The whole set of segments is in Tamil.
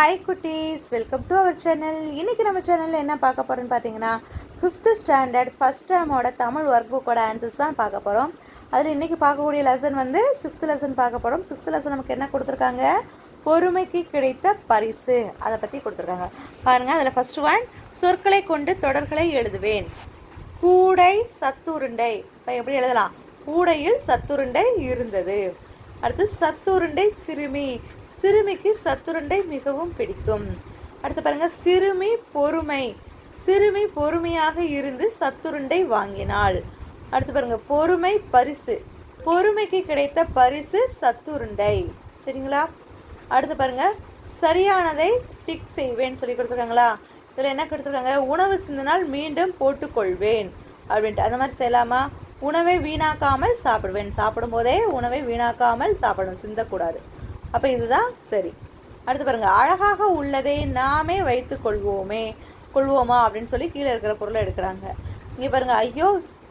ஹாய் குட்டீஸ். வெல்கம் டு அவர் சேனல் இன்றைக்கி நம்ம சேனலில் என்ன பார்க்க போகிறோன்னு பார்த்தீங்கன்னா ஃபிஃப்த்து ஸ்டாண்டர்ட் ஃபஸ்ட் டேமோட தமிழ் ஒர்க் புக்கோட ஆன்சர்ஸ் தான் பார்க்க போகிறோம் அதில் இன்றைக்கி பார்க்கக்கூடிய லெசன் வந்து சிக்ஸ்த் லெசன் பார்க்க போகிறோம் சிக்ஸ்த் லெசன் நமக்கு என்ன கொடுத்துருக்காங்க? பொறுமைக்கு கிடைத்த பரிசு. அதை பற்றி கொடுத்துருக்காங்க. பாருங்கள் அதில் ஃபஸ்ட்டு ஒன் சொற்களை கொண்டு தொடர்களை எழுதுவேன். கூடை சத்துருண்டை. இப்போ எப்படி எழுதலாம்? கூடையில் சத்துருண்டை இருந்தது. அடுத்து சத்துருண்டை சிறுமி. சிறுமிக்கு சத்துருண்டை மிகவும் பிடிக்கும். அடுத்து பாருங்க சிறுமி பொறுமை. சிறுமி பொறுமையாக இருந்து சத்துருண்டை வாங்கினாள். அடுத்து பாருங்க பொறுமை பரிசு. பொறுமைக்கு கிடைத்த பரிசு சத்துருண்டை. சரிங்களா? அடுத்து பாருங்க சரியானதை டிக் செய்வேன்னு சொல்லி கொடுத்துருக்காங்களா? இதில் என்ன கொடுத்துருக்காங்க? உணவு சிந்தினால் மீண்டும் போட்டுக்கொள்வேன் அப்படின்ட்டு. அந்த மாதிரி செய்யலாமா? உணவை வீணாக்காமல் சாப்பிடுவேன். சாப்பிடும்போதே உணவை வீணாக்காமல் சாப்பிடணும். சிந்தக்கூடாது. அப்போ இதுதான் சரி. அடுத்து பாருங்க அழகாக உள்ளதை நாமே வைத்து கொள்வோமே. கொள்வோமா அப்படின்னு சொல்லி கீழே இருக்கிற பொருளை எடுக்கிறாங்க. இங்கே பாருங்க ஐயோ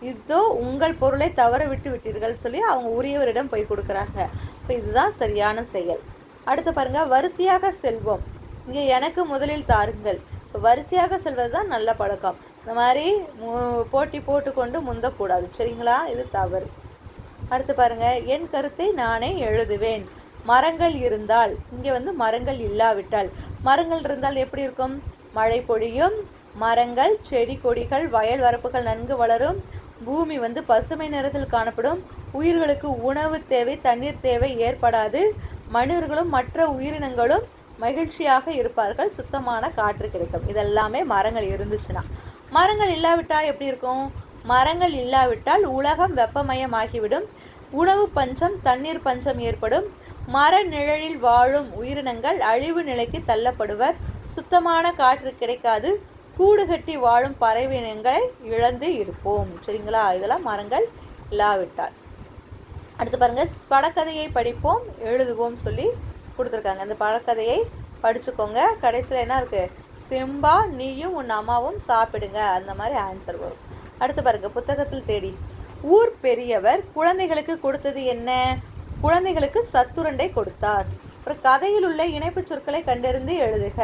இதோ உங்கள் பொருளை தவற விட்டு விட்டீர்கள் சொல்லி அவங்க உரியவரிடம் போய் கொடுக்குறாங்க. இப்போ இதுதான் சரியான செயல். அடுத்து பாருங்க வரிசையாக செல்வோம். இங்கே எனக்கு முதலில் தாருங்கள். இப்போ வரிசையாக செல்வது தான் நல்ல பழக்கம். இந்த மாதிரி போட்டி போட்டுக்கொண்டு முந்தக்கூடாது. சரிங்களா? இது தவறு. அடுத்து பாருங்க என் கருத்தை நானே எழுதுவேன். மரங்கள் இருந்தால் இங்கே வந்து மரங்கள் இல்லாவிட்டால். மரங்கள் இருந்தால் எப்படி இருக்கும்? மழை பொழியும் மரங்கள் செடி கொடிகள் வயல் வரப்புகள் நன்கு வளரும் பூமி வந்து பசுமை நிறத்தில் காணப்படும். உயிர்களுக்கு உணவு தேவை தண்ணீர் தேவை ஏற்படாது. மனிதர்களும் மற்ற உயிரினங்களும் மகிழ்ச்சியாக இருப்பார்கள். சுத்தமான காற்று கிடைக்கும். இதெல்லாமே மரங்கள் இருந்துச்சுன்னா. மரங்கள் இல்லாவிட்டால் எப்படி இருக்கும்? மரங்கள் இல்லாவிட்டால் உலகம் வெப்பமயமாகிவிடும். உணவு பஞ்சம் தண்ணீர் பஞ்சம் ஏற்படும். மர நிழலில் வாழும் உயிரினங்கள் அழிவு நிலைக்கு தள்ளப்படுவர். சுத்தமான காற்று கிடைக்காது. கூடு கட்டி வாழும் பறவையினங்களை இழந்து இருப்போம். சரிங்களா? இதெல்லாம் மரங்கள் இல்லாவிட்டால். அடுத்து பாருங்க படக்கதையை படிப்போம் எழுதுவோம் சொல்லி கொடுத்துருக்காங்க. அந்த படக்கதையை படிச்சுக்கோங்க. கடைசியில் என்ன இருக்கு? செம்பா நீயும் உன் அம்மாவும் சாப்பிடுங்க. அந்த மாதிரி ஆன்சர் வரும். அடுத்து பாருங்க புத்தகத்தில் தேடி. ஊர் பெரியவர் குழந்தைகளுக்கு கொடுத்தது என்ன? குழந்தைகளுக்கு சத்துருண்டை கொடுத்தார். அப்புறம் கதையில் உள்ள இணைப்புச் சொற்களை கண்டறிந்து எழுதுக.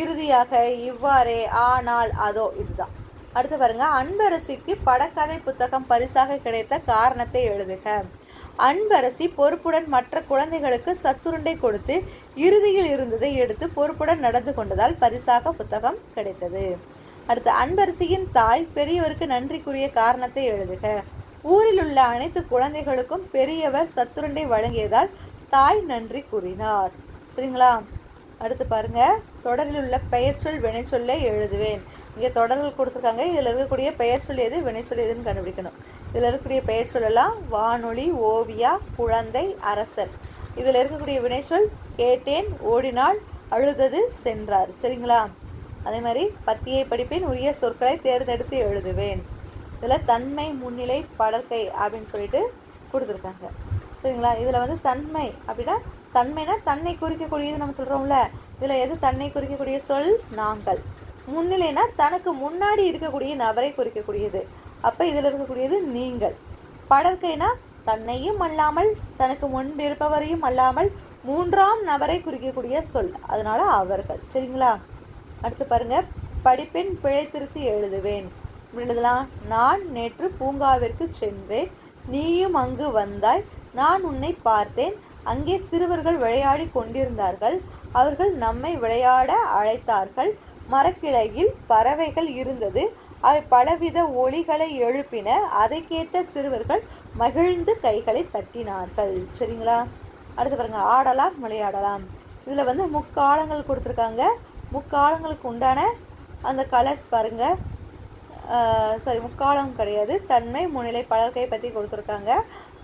இறுதியாக இவ்வாறே ஆனால் அதோ இதுதான். அடுத்து பாருங்க. அன்பரசிக்கு படக்கதை புத்தகம் பரிசாக கிடைத்த காரணத்தை எழுதுக. அன்பரசி பொறுப்புடன் மற்ற குழந்தைகளுக்கு சத்துருண்டை கொடுத்து இறுதியில் இருந்ததை எடுத்து பொறுப்புடன் நடந்து கொண்டதால் பரிசாக புத்தகம் கிடைத்தது. அடுத்து அன்பரசியின் தாய் பெரியவருக்கு நன்றிக்குரிய காரணத்தை எழுதுக. ஊரில் உள்ள அனைத்து குழந்தைகளுக்கும் பெரியவர் சத்துருண்டை வழங்கியதால் தாய் நன்றி கூறினார். சரிங்களா? அடுத்து பாருங்க. தொடரில் உள்ள பெயர்ச்சொல் வினைச்சொல்லை எழுதுவேன். இங்கே தொடர்கள் கொடுத்துருக்காங்க. இதில் இருக்கக்கூடிய பெயர் சொல் எது வினைச்சொல் எதுன்னு கண்டுபிடிக்கணும். இதில் இருக்கக்கூடிய பெயர் சொல்லலாம் வானொலி ஓவியா குழந்தை அரசர். இதில் இருக்கக்கூடிய வினைச்சொல் கேட்டேன் ஓடினால் அழுதது சென்றார். சரிங்களா? அதே மாதிரி பத்தியை படிப்பேன் உரிய சொற்களை தேர்ந்தெடுத்து எழுதுவேன். இதில் தன்மை முன்னிலை படற்கை அப்படின்னு சொல்லிட்டு கொடுத்துருக்காங்க. சரிங்களா? இதில் வந்து தன்மை அப்படின்னா தன்மைனா தன்னை குறிக்கக்கூடியது நம்ம சொல்கிறோம்ல இதில் எது தன்னை குறிக்கக்கூடிய? சொல் நாங்கள். முன்னிலைனா தனக்கு முன்னாடி இருக்கக்கூடிய நபரை குறிக்கக்கூடியது. அப்போ இதில் இருக்கக்கூடியது நீங்கள். படற்கைனா தன்னையும் அல்லாமல் தனக்கு முன்பு இருப்பவரையும் அல்லாமல் மூன்றாம் நபரை குறிக்கக்கூடிய சொல். அதனால் அவர்கள். சரிங்களா? அடுத்து பாருங்கள் படிப்பெண் பிழை திருத்தி எழுதுவேன். எழுதலாம் நான் நேற்று பூங்காவிற்கு சென்றேன். நீயும் அங்கு வந்தாய். நான் உன்னை பார்த்தேன். அங்கே சிறுவர்கள் விளையாடி கொண்டிருந்தார்கள். அவர்கள் நம்மை விளையாட அழைத்தார்கள். மரக்கிளையில் பறவைகள் இருந்தது. அவை பலவித ஒளிகளை எழுப்பின. அதை கேட்ட சிறுவர்கள் மகிழ்ந்து கைகளை தட்டினார்கள். சரிங்களா? அடுத்து பாருங்க. ஆடலாம் விளையாடலாம். இதில் வந்து முக்காலங்கள் கொடுத்துருக்காங்க. முக்காலங்களுக்கு உண்டான அந்த கலர்ஸ் பாருங்கள் சாரி முக்காலம் கிடையாது. தன்மை முன்னிலை பலர்கை பற்றி கொடுத்துருக்காங்க.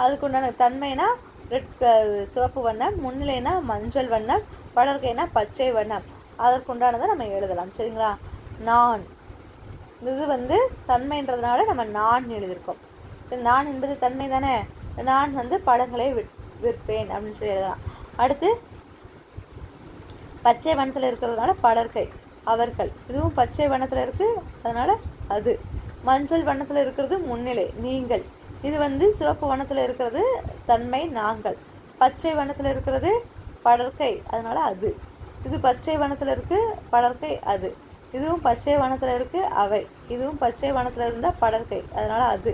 அதுக்குண்டான தன்மைனா ரெட் சிவப்பு வண்ணம் முன்னிலைனா மஞ்சள் வண்ணம் பலர்கைனா பச்சை வண்ணம். அதற்குண்டானதை நம்ம எழுதலாம். சரிங்களா? நான். இது வந்து தன்மைன்றதுனால நம்ம நான் எழுதியிருக்கோம். சரி நான் என்பது தன்மை தானே? நான் வந்து பழங்களை விற் விற்பேன் அப்படின்னு சொல்லி எழுதலாம். அடுத்து பச்சை வண்ணத்தில் இருக்கிறதுனால பலர்கை அவர்கள். இதுவும் பச்சை வண்ணத்தில் இருக்குது அதனால் அது மஞ்சள் வண்ணத்தில் இருக்கிறது முன்னிலை நீங்கள். இது வந்து சிவப்பு வண்ணத்தில் இருக்கிறது தன்மை நாங்கள். பச்சை வண்ணத்தில் இருக்கிறது படற்கை அதனால் அது. இது பச்சை வனத்தில் இருக்குது படற்கை அது. இதுவும் பச்சை வனத்தில் இருக்குது அவை. இதுவும் பச்சை வனத்தில் இருந்தால் படற்கை அதனால் அது.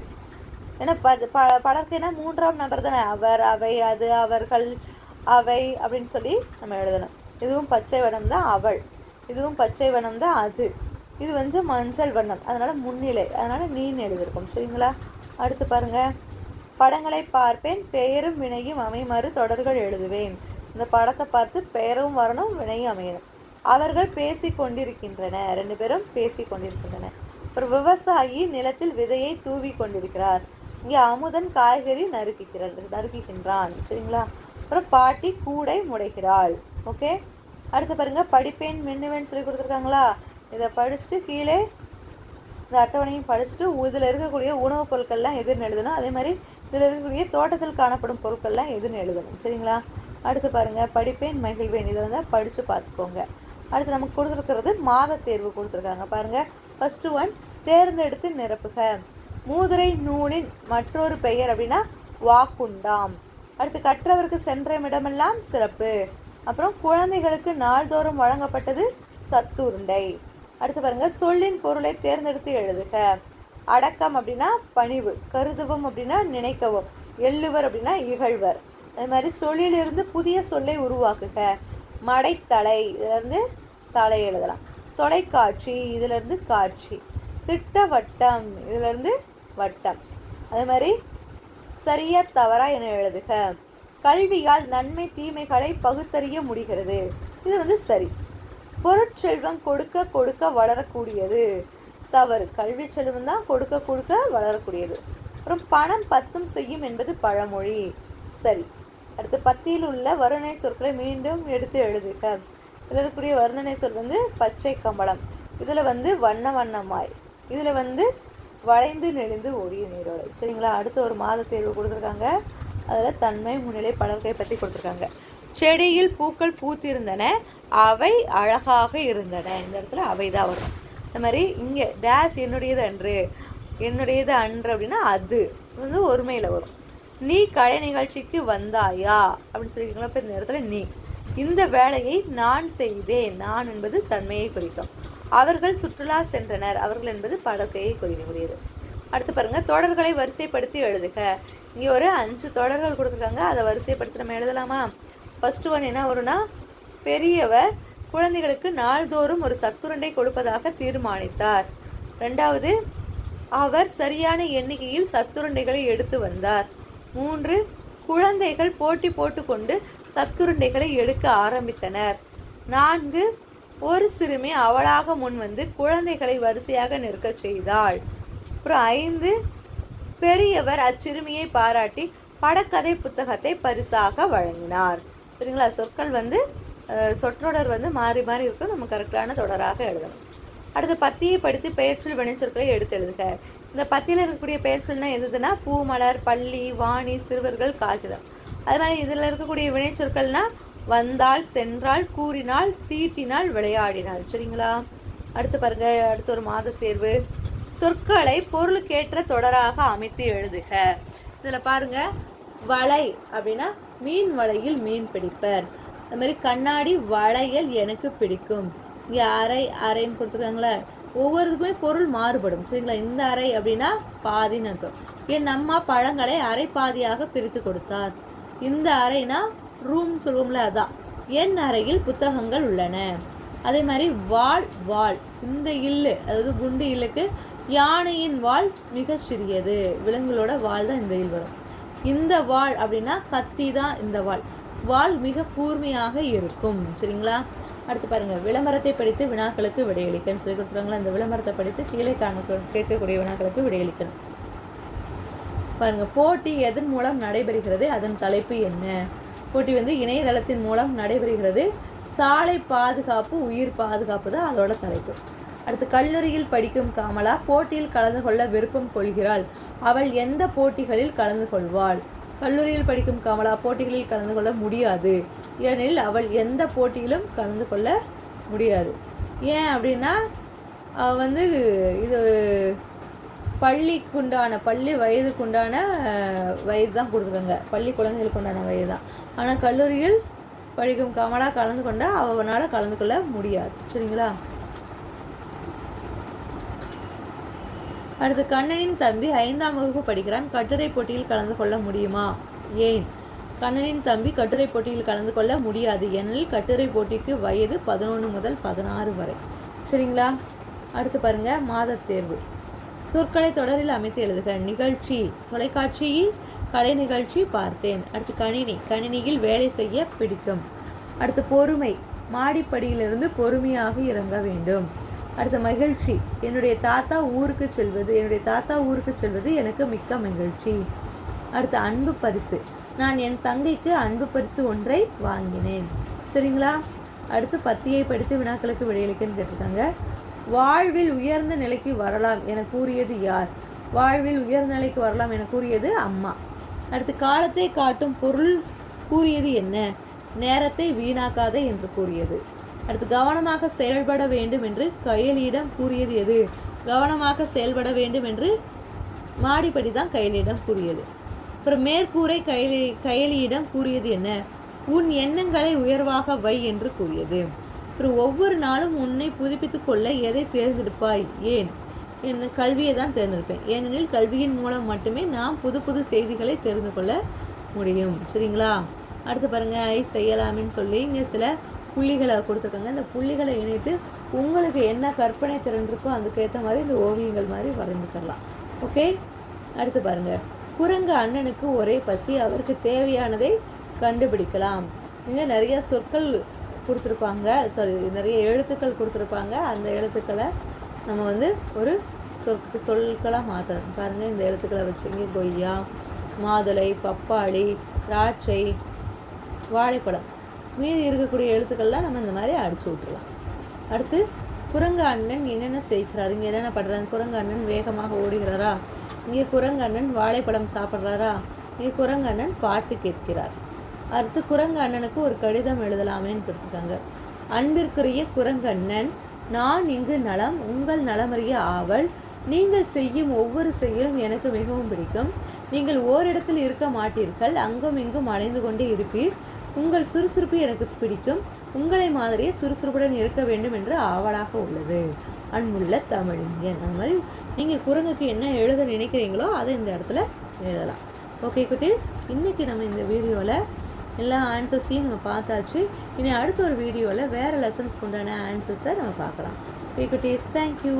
ஏன்னா ப ப படற்கைனா மூன்றாம் நபர் தானே. அவர் அவை அது அவர்கள் அவை அப்படின்னு சொல்லி நம்ம எழுதணும். இதுவும் பச்சை வனம் தான் அவள். இதுவும் பச்சை வனம் தான் அது. இது வந்து மஞ்சள் வண்ணம். அதனால் முன்னிலை. அதனால் நீன்னு எழுதியிருக்கோம். சரிங்களா? அடுத்து பாருங்கள் படங்களை பார்ப்பேன் பெயரும் வினையும் அமைமாறு தொடர்கள் எழுதுவேன். இந்த படத்தை பார்த்து பெயரும் வரணும் வினையும் அமையணும். அவர்கள் பேசி கொண்டிருக்கின்றன ரெண்டு பேரும் பேசி கொண்டிருக்கின்றன ஒரு விவசாயி நிலத்தில் விதையை தூவி கொண்டிருக்கிறார். இங்கே அமுதன் காய்கறி நறுக்குகிறார் நறுக்குகின்றான். சரிங்களா? அப்புறம் பாட்டி கூடை முடைகிறாள். ஓகே? அடுத்து பாருங்கள் படிப்பேன் மின்னுவேன் சொல்லி கொடுத்துருக்காங்களா? இதை படிச்சுட்டு கீழே இந்த அட்டவணையும் படிச்சுட்டு இதில் இருக்கக்கூடிய உணவுப் பொருட்கள்லாம் எதுன்னு எழுதணும். அதே மாதிரி இதில் இருக்கக்கூடிய தோட்டத்தில் காணப்படும் பொருட்கள்லாம் எதுன்னு எழுதணும். சரிங்களா? அடுத்து பாருங்கள் படிப்பேன் மகிழ்வேன். இதை வந்து படித்து பார்த்துக்கோங்க. அடுத்து நமக்கு கொடுத்துருக்கிறது மாத தேர்வு கொடுத்துருக்காங்க. பாருங்கள் ஃபஸ்ட்டு ஒன் தேர்ந்தெடுத்து நிரப்புக. மூதுரை நூலின் மற்றொரு பெயர் அப்படின்னா வாக்குண்டாம். அடுத்து கற்றவருக்கு சென்ற இடமெல்லாம் சிறப்பு. அப்புறம் குழந்தைகளுக்கு நாள்தோறும் வழங்கப்பட்டது சத்துருண்டை. அடுத்து பாருங்க சொல்லின் பொருளை தேர்ந்தெடுத்து எழுதுக. அடக்கம் அப்படின்னா பணிவு கருதுவம் அப்படின்னா நினைக்கவும் எள்ளுவர் அப்படின்னா இகழ்வர். அது மாதிரி சொல்லிலிருந்து புதிய சொல்லை உருவாக்குக. மடைத்தலை இதிலிருந்து தலை எழுதலாம். தொலைக்காட்சி இதிலிருந்து காட்சி. திட்டவட்டம் இதிலிருந்து வட்டம். அது மாதிரி சரியா தவறா என எழுதுக. கல்வியால் நன்மை தீமைகளை பகுத்தறிய முடிகிறது. இது வந்து சரி. பொருட்செல்வம் கொடுக்க கொடுக்க வளரக்கூடியது. தவறு. கல்வி செல்வம் தான் கொடுக்க கொடுக்க வளரக்கூடியது. அப்புறம் பணம் பத்தும் செய்யும் என்பது பழமொழி. சரி. அடுத்து பத்தியில் உள்ள வருணனை சொற்களை மீண்டும் எடுத்து எழுதுக. இதில் இருக்கக்கூடிய வருணனை சொல் வந்து பச்சை கம்பளம். இதில் வந்து வண்ண வண்ணமாய். இதில் வந்து வளைந்து நெளிந்து ஓடிய நீரோடை. சரிங்களா? அடுத்த ஒரு மாத தேர்வு கொடுத்துருக்காங்க. அதில் தன்மை முன்னிலை படர்கை பற்றி கொடுத்துருக்காங்க. செடியில் பூக்கள் பூத்திருந்தன. அவை அழகாக இருந்தன. இந்த இடத்துல அவை தான் வரும். இந்த மாதிரி இங்கே டேஸ் என்னுடையது அன்று என்னுடையது அன்று அப்படின்னா அது வந்து ஒருமையில் வரும். நீ கலை நிகழ்ச்சிக்கு வந்தாயா அப்படின்னு சொல்லியிருக்கீங்களா? இப்போ இந்த இடத்துல நீ. இந்த வேலையை நான் செய்தேன். நான் என்பது தன்மையை குறிக்கும். அவர்கள் சுற்றுலா சென்றனர். அவர்கள் என்பது படத்தையை குறிக்கக்கூடியது. அடுத்து பாருங்கள் தொடர்களை வரிசைப்படுத்தி எழுதுக. இங்கே ஒரு அஞ்சு தொடர்கள் கொடுத்துருக்காங்க. அதை வரிசைப்படுத்தி நம்ம எழுதலாமா? ஃபஸ்ட்டு ஒன் என்ன வரும்னா பெரியவர் குழந்தைகளுக்கு நாள்தோறும் ஒரு சத்துருண்டை கொடுப்பதாக தீர்மானித்தார். ரெண்டாவது அவர் சரியான எண்ணிக்கையில் சத்துருண்டைகளை எடுத்து வந்தார். மூன்று குழந்தைகள் போட்டி போட்டுக்கொண்டு சத்துருண்டைகளை எடுக்க ஆரம்பித்தனர். நான்கு ஒரு சிறுமி அவளாக முன் வந்து குழந்தைகளை வரிசையாக நிற்கச் செய்தாள். அப்புறம் ஐந்து பெரியவர் அச்சிறுமியை பாராட்டி படக்கதை புத்தகத்தை பரிசாக வழங்கினார். சரிங்களா? சொற்கள் வந்து சொற்றொடர் வந்து மாறி மாறி இருக்கும். நம்ம கரெக்டான தொடராக எழுதணும் அடுத்து பத்தியை படித்து பெயர்ச்சொல் வினைச்சொற்களை எடுத்து எழுதுக. இந்த பத்தியில் இருக்கக்கூடிய பெயர்ச்சொல்னா எதுனா பூமலர் பள்ளி வாணி சிறுவர்கள் காகிதம். அது மாதிரி இதில் இருக்கக்கூடிய வினைச்சொற்கள்னா வந்தால் சென்றால் கூறினால் தீட்டினால் விளையாடினால். சரிங்களா? அடுத்து பாருங்க. அடுத்து ஒரு மாத தேர்வு. சொற்களை பொருளுக்கேற்ற தொடராக அமைத்து எழுதுக. இதில் பாருங்க. வலை அப்படின்னா மீன் வலையில் மீன் பிடிப்பர். அது மாதிரி கண்ணாடி வளையல் எனக்கு பிடிக்கும். இங்கே அரை அரைன்னு கொடுத்துருக்காங்களே ஒவ்வொருத்துக்குமே பொருள் மாறுபடும். சரிங்களா? இந்த அறை அப்படின்னா பாதின்னு அர்த்தம். என் அம்மா பழங்களை அரை பாதியாக பிரித்து கொடுத்தார். இந்த அறைனா ரூம் சொல்லுவோம்ல அதான். என் அறையில் புத்தகங்கள் உள்ளன. அதே மாதிரி வாள் வாள். இந்த இல்லு அதாவது குண்டு இல்லுக்கு யானையின் வாள் மிக சிறியது. விலங்குகளோட வாள் தான் இந்த இல் வரும். இந்த வாள் அப்படின்னா கத்தி தான் இந்த வாள். வாள் மிக கூர்மையாக இருக்கும். சரிங்களா? அடுத்து பாருங்க. விளம்பரத்தை படித்து வினாக்களுக்கு விடையளிக்கன்னு சொல்லி கொடுத்துருவாங்களா? இந்த விளம்பரத்தை படித்து கீழே காண கேட்கக்கூடிய வினாக்களுக்கு விடையளிக்கணும். பாருங்க. போட்டி எதன் மூலம் நடைபெறுகிறது? அதன் தலைப்பு என்ன? போட்டி வந்து இணையதளத்தின் மூலம் நடைபெறுகிறது. சாலை பாதுகாப்பு உயிர் பாதுகாப்பு தான் அதோட தலைப்பு. அடுத்து கல்லூரியில் படிக்கும் காமலா போட்டியில் கலந்து கொள்ள விருப்பம் கொள்கிறாள். அவள் எந்த போட்டிகளில் கலந்து கொள்வாள்? கல்லூரியில் படிக்கும் கமலா போட்டிகளில் கலந்து கொள்ள முடியாது. ஏனெனில் அவள் எந்த போட்டியிலும் கலந்து கொள்ள முடியாது. ஏன் அப்படின்னா அவள் வந்து இது பள்ளிக்குண்டான பள்ளி வயதுக்குண்டான வயது தான் கொடுத்துருக்காங்க. பள்ளி குழந்தைகளுக்கு உண்டான வயது தான். ஆனால் கல்லூரியில் படிக்கும் கமலா கலந்து கொண்டால் அவனால் கலந்து கொள்ள முடியாது. சரிங்களா? அடுத்து கண்ணனின் தம்பி ஐந்தாம் வகுப்பு படிக்கிறான். கட்டுரை போட்டியில் கலந்து கொள்ள முடியுமா? ஏன்? கண்ணனின் தம்பி கட்டுரை போட்டியில் கலந்து கொள்ள முடியாது. ஏனெனில் கட்டுரை போட்டிக்கு வயது பதினொன்று முதல் பதினாறு வரை. சரிங்களா? அடுத்து பாருங்க மாதத் தேர்வு. சொற்களை தொடரில் அமைத்து எழுதுக. நிகழ்ச்சி. தொலைக்காட்சியில் கலை நிகழ்ச்சி பார்த்தேன். அடுத்து கணினி. கணினியில் வேலை செய்ய பிடிக்கும். அடுத்து பொறுமை. மாடிப்படியிலிருந்து பொறுமையாக இறங்க வேண்டும். அடுத்த மகிழ்ச்சி. என்னுடைய தாத்தா ஊருக்கு செல்வது என்னுடைய தாத்தா ஊருக்கு செல்வது எனக்கு மிக்க மகிழ்ச்சி. அடுத்து அன்பு பரிசு. நான் என் தங்கைக்கு அன்பு பரிசு ஒன்றை வாங்கினேன். சரிங்களா? அடுத்து பத்தியை படித்து வினாக்களுக்கு விடையளிக்கன்னு கேட்டிருக்காங்க. வாழ்வில் உயர்ந்த நிலைக்கு வரலாம் என கூறியது யார்? வாழ்வில் உயர்ந்த நிலைக்கு வரலாம் என கூறியது அம்மா. அடுத்து காலத்தை காட்டும் பொருள் கூறியது என்ன? நேரத்தை வீணாக்காதே என்று கூறியது. அடுத்து கவனமாக செயல்பட வேண்டும் என்று கையலியிடம் கூறியது எது? கவனமாக செயல்பட வேண்டும் என்று மாடிப்படி தான் கையலியிடம் கூறியது. அப்புறம் மேற்கூரை கையலி கையலியிடம் கூறியது என்ன? உன் எண்ணங்களை உயர்வாக வை என்று கூறியது. அப்புறம் ஒவ்வொரு நாளும் உன்னை புதுப்பித்துக் கொள்ள எதை தேர்ந்தெடுப்பாய்? ஏன்? என்ன கல்வியை தான் தேர்ந்தெடுப்பேன். ஏனெனில் கல்வியின் மூலம் மட்டுமே நாம் புது புது செய்திகளை தெரிந்து கொள்ள முடியும். சரிங்களா? அடுத்து பாருங்க ஐ செய்யலாம்னு சொல்லி இங்கே சில புள்ளிகளை கொடுத்துருக்காங்க. இந்த புள்ளிகளை இணைத்து உங்களுக்கு என்ன கற்பனை திறன் இருக்கோ அதுக்கேற்ற மாதிரி இந்த ஓவியங்கள் மாதிரி வரைந்துக்கலாம். ஓகே? அடுத்து பாருங்க. குரங்கு அண்ணனுக்கு ஒரே பசி அவருக்கு தேவையானதை கண்டுபிடிக்கலாம். இங்கே நிறைய சொற்கள் கொடுத்துருப்பாங்க. சாரி நிறைய எழுத்துக்கள் கொடுத்துருப்பாங்க. அந்த எழுத்துக்களை நம்ம வந்து ஒரு சொற்கு சொற்களாக மாற்றணும் பாருங்கள் இந்த எழுத்துக்களை வச்சு. இங்கே கொய்யா மாதுளை பப்பாளி திராட்சை வாழைப்பழம். மீதி இருக்கக்கூடிய எழுத்துக்கள்லாம் நம்ம இந்த மாதிரி அடிச்சு விட்டுறலாம். அடுத்து குரங்கு அண்ணன் என்னென்ன செய்கிறார்? இங்கே என்னென்ன பண்ணுறாங்க குரங்கு அண்ணன் வேகமாக ஓடுகிறாரா? இங்கே குரங்கு அண்ணன் வாழைப்பழம் சாப்பிட்றாரா? இங்கே குரங்கு அண்ணன் பாட்டு கேட்கிறார். அடுத்து குரங்கு அண்ணனுக்கு ஒரு கடிதம் எழுதலாமேன்னு கொடுத்துருக்காங்க. அன்பிற்குரிய குரங்கு அண்ணன் நான் இங்கு நலம் உங்கள் நலமறிய ஆவல் நீங்கள் செய்யும் ஒவ்வொரு செயலும் எனக்கு மிகவும் பிடிக்கும். நீங்கள் ஓரிடத்தில் இருக்க மாட்டீர்கள் அங்கும் இங்கும் அலைந்து கொண்டே இருப்பீர். உங்கள் சுறுசுறுப்பு எனக்கு பிடிக்கும். உங்களை மாதிரியே சுறுசுறுப்புடன் இருக்க வேண்டும் என்று ஆவலாக உள்ளது. அன்புள்ள தமிழியன் அந்த மாதிரி நீங்கள் குரங்குக்கு என்ன எழுத நினைக்கிறீங்களோ அதை இந்த இடத்துல எழுதலாம். ஓகே குட்டீஸ் இன்றைக்கி நம்ம இந்த வீடியோவில் எல்லா ஆன்சர்ஸையும் நம்ம பார்த்தாச்சு. இனி அடுத்த ஒரு வீடியோவில் வேறு லெசன்ஸ்க்கு உண்டான ஆன்சர்ஸை நம்ம பார்க்கலாம். ஓகே குட்டீஸ் தேங்க்யூ